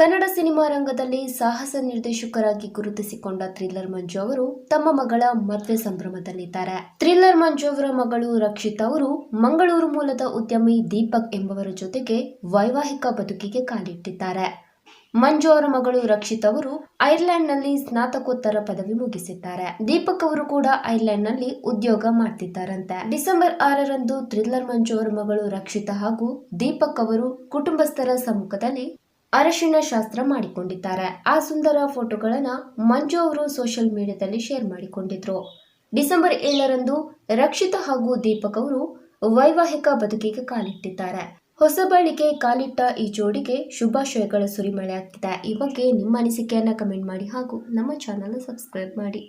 Kannada cinema ರಂಗದಲ್ಲಿ ಸಾಹಸ ನಿರ್ದೇಶಕರಾಗಿ ಗುರುತಿಸಿಕೊಂಡ ಥ್ರಿಲ್ಲರ್ ಮಂಜು ಅವರು ತಮ್ಮ ಮಗಳ ಮದುವೆ ಸಂಭ್ರಮದಲ್ಲಿದ್ದಾರೆ. ಥ್ರಿಲ್ಲರ್ ಮಂಜು ಅವರ ಮಗಳು ರಕ್ಷಿತ್ ಅವರು ಮಂಗಳೂರು ಮೂಲದ ಉದ್ಯಮಿ ದೀಪಕ್ ಎಂಬವರ ಜೊತೆಗೆ ವೈವಾಹಿಕ ಬದುಕಿಗೆ ಕಾಲಿಟ್ಟಿದ್ದಾರೆ. ಮಂಜು ಅವರ ಮಗಳು ರಕ್ಷಿತ್ ಅವರು ಐರ್ಲೆಂಡ್ನಲ್ಲಿ ಸ್ನಾತಕೋತ್ತರ ಪದವಿ ಮುಗಿಸಿದ್ದಾರೆ. ದೀಪಕ್ ಅವರು ಕೂಡ ಐರ್ಲೆಂಡ್ನಲ್ಲಿ ಉದ್ಯೋಗ ಮಾಡ್ತಿದ್ದಾರಂತೆ. ಡಿಸೆಂಬರ್ ಆರರಂದು ಥ್ರಿಲ್ಲರ್ ಮಂಜು ಅವರ ಮಗಳು ರಕ್ಷಿತಾ ಹಾಗೂ ದೀಪಕ್ ಅವರು ಕುಟುಂಬಸ್ಥರ ಸಮ್ಮುಖದಲ್ಲಿ ಅರಶಿನ ಶಾಸ್ತ್ರ ಮಾಡಿಕೊಂಡಿದ್ದಾರೆ. ಆ ಸುಂದರ ಫೋಟೋಗಳನ್ನು ಮಂಜು ಅವರು ಸೋಷಿಯಲ್ ಮೀಡಿಯಾದಲ್ಲಿ ಶೇರ್ ಮಾಡಿಕೊಂಡಿದ್ರು. ಡಿಸೆಂಬರ್ ಏಳರಂದು ರಕ್ಷಿತ ಹಾಗೂ ದೀಪಕ್ ಅವರು ವೈವಾಹಿಕ ಬದುಕಿಗೆ ಕಾಲಿಟ್ಟಿದ್ದಾರೆ. ಹೊಸ ಬಳಿಗೆ ಕಾಲಿಟ್ಟ ಈ ಜೋಡಿಗೆ ಶುಭಾಶಯಗಳ ಸುರಿಮಳೆ ಆಗ್ತಿದೆ ಈ ಬಗ್ಗೆ ನಿಮ್ಮ ಅನಿಸಿಕೆಯನ್ನು ಕಮೆಂಟ್ ಮಾಡಿ ಹಾಗೂ ನಮ್ಮ ಚಾನಲ್ ಸಬ್ಸ್ಕ್ರೈಬ್ ಮಾಡಿ.